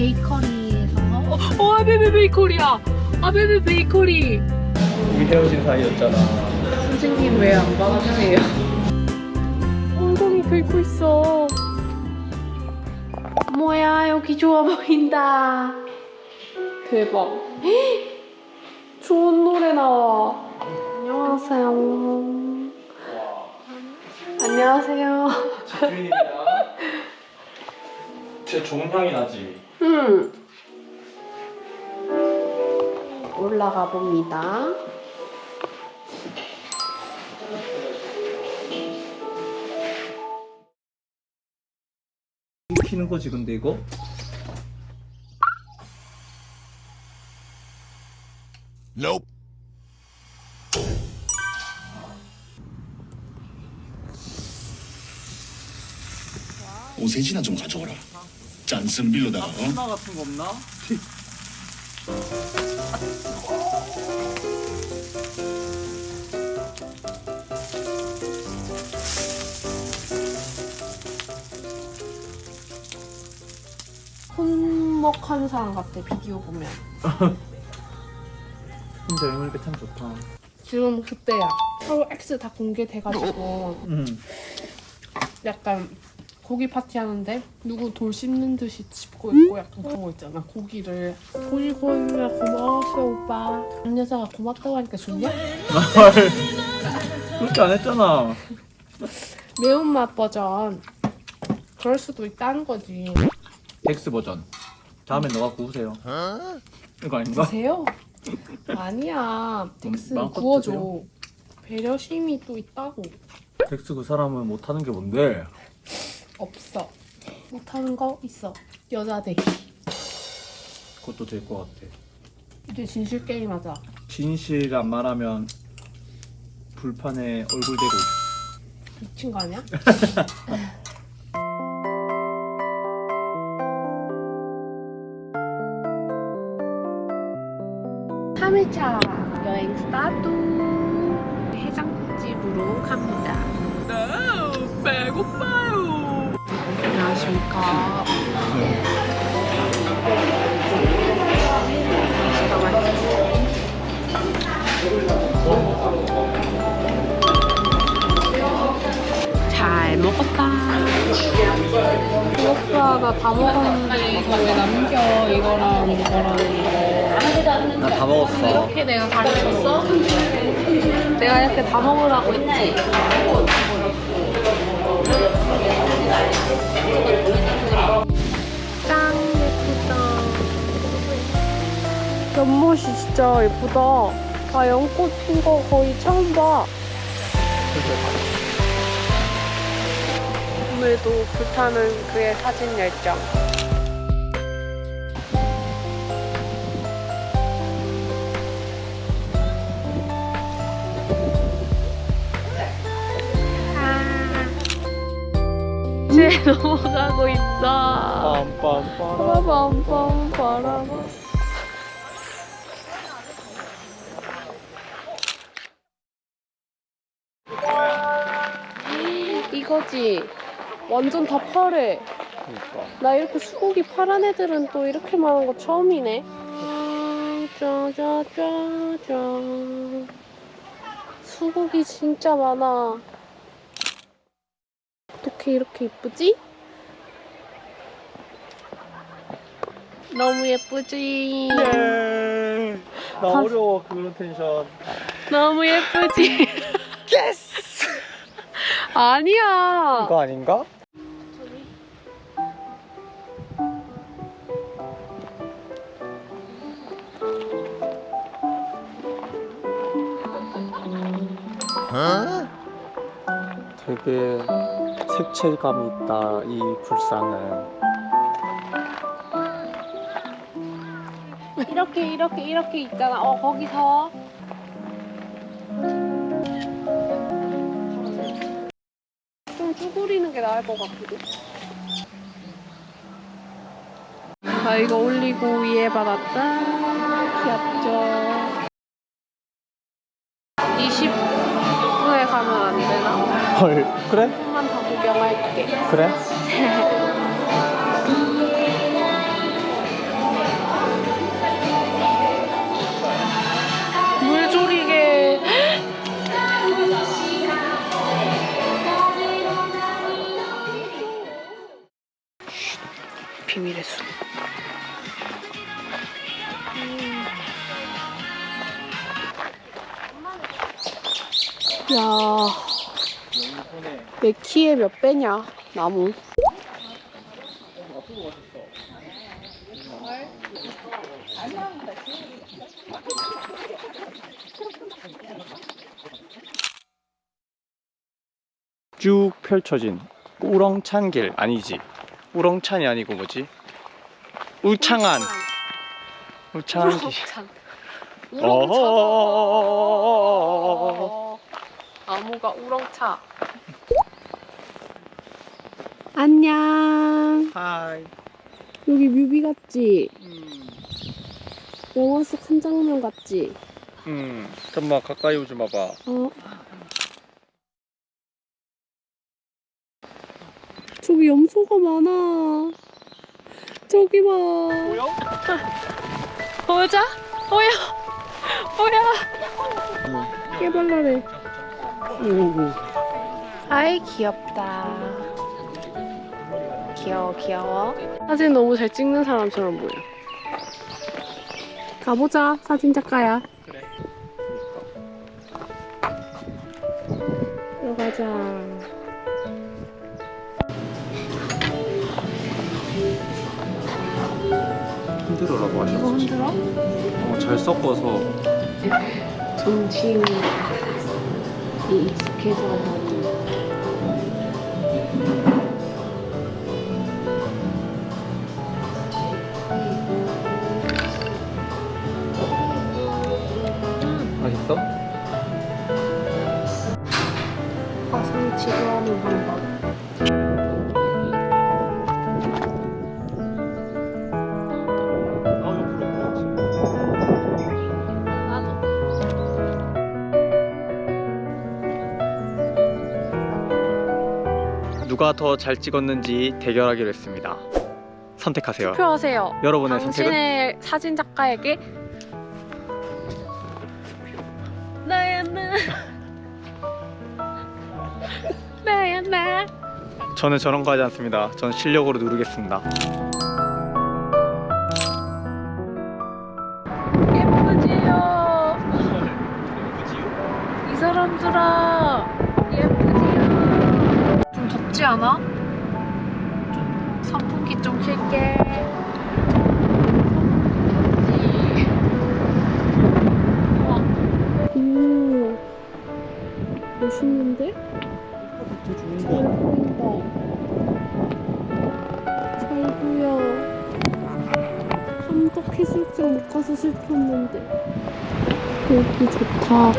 베이커리에서? 어, 어 아베베 베이커리야. 아베베 베이커리. 우리 헤어진 사이였잖아. 선생님 왜안 받아주세요? 엉덩이 긁고 있어. 뭐야 여기 좋아 보인다. 대박. 헉! 좋은 노래 나와. 안녕하세요. 안녕하세요. 진짜 좋은 향이 나지. 음. 올라가 봅니다. 피는 거지 근데 이거? Nope. 오세진아 좀 가져오라. 짠슨 빌로다가 어? 하나 같은 거 없나? 혼먹한 사람 같아 비디오 보면. 혼자 여행 게참 좋다. 지금 그때야. 서로 X 다 공개돼가지고 응. 약간 고기 파티 하는데 누구 돌 씹는 듯이 짚고 있고 약간 그런 거 있잖아. 고기를 고기 구워주려 고마웠어 오빠. 한 여자가 고맙다고 하니까 좋냐? 그렇게 안 했잖아. 매운맛 버전. 그럴 수도 있다는 거지. 덱스 버전. 다음에 너가 구우세요. 이거 아닌가? 드세요? 아니야. 덱스 마음껏 구워줘. 드세요. 배려심이 또 있다고. 덱스 그 사람은 못하는 게 뭔데? 없어. 못하는 거 있어. 여자 되기. 그것도 될 것 같아. 이제 진실 게임 하자. 진실 안 말하면 불판에 얼굴 대고 미친 거 아니야? 삼일차 여행 스타트 해장국집으로 갑니다. 네, 배고파요. 맛있다, 맛있어. 잘 먹었다. 오빠 나다 먹었는데 이거 왜 남겨? 이거랑 이거랑 이거. 나 다 먹었어. 이렇게 내가 가르쳤어? 내가 이렇게 다 먹으라고 했지? 짱 예쁘다. 연못이 진짜 예쁘다. 아 연꽃 핀 거 거의 처음 봐. 오늘도 불타는 그의 사진 열정. 이제 넘어가고 있어. 빰빰빰. 빠밤빰 바람. 이거지. 완전 다 파래. 그러니까. 나 이렇게 수국이 파란 애들은 또 이렇게 많은 거 처음이네. 짜자자자. 수국이 진짜 많아. 어떻게 이렇게 이쁘지? 너무 예쁘지? 예. 나 다- 어려워 그런 텐션. 너무 예쁘지? 예스. 아니야. 이거 아닌가? 되게 색채감이 있다 이 불상은. 이렇게 이렇게 이렇게 있잖아. 어 거기서 좀 쭈그리는 게 나을 것 같거든. 아 이거 올리고 위에 받았다. 귀엽죠. 20분에 가면 안 되나? 헐 그래? 조금만 변경할게. 그래? 물조리개. 비밀의 숲. 음. 야. 내 키에 몇 배냐, 나무. 쭉 펼쳐진 우렁찬 길 아니지 우렁찬이 아니고 뭐지 울창한 울창한 길 우렁찬. 어허. 우렁차. 나무가 우렁차. 안녕. 하이 여기 뮤비 같지? 음, 영화 속 한 장면 같지? 음 잠깐만 가까이 오지 마봐 어. 저기 염소가 많아. 저기 봐. 보여? 보자. 보여. 보여. 깨발랄해. 아이 귀엽다. 귀여워 귀여워. 사진 너무 잘 찍는 사람처럼 보여. 가보자 사진 작가야. 그래 들어가자. 흔들어라고 이거 하셨어 흔들어? 어, 잘 섞어서 정치인이 익숙해서 누가 더 잘 찍었는지 대결하기로 했습니다. 선택하세요. 투표하세요. 여러분의 선택은? 당신의 사진 작가에게. 나야 나. 나야 나. 저는 저런 거 하지 않습니다. 저는 실력으로 누르겠습니다. 예쁘지요? 이 사람들아 좀 덥지 않아? 좀 선풍기 좀 킬게 오 멋있는데? 잘 보인다 잘 보여 한국 해수욕장 못 가서 슬펐는데 여기 좋다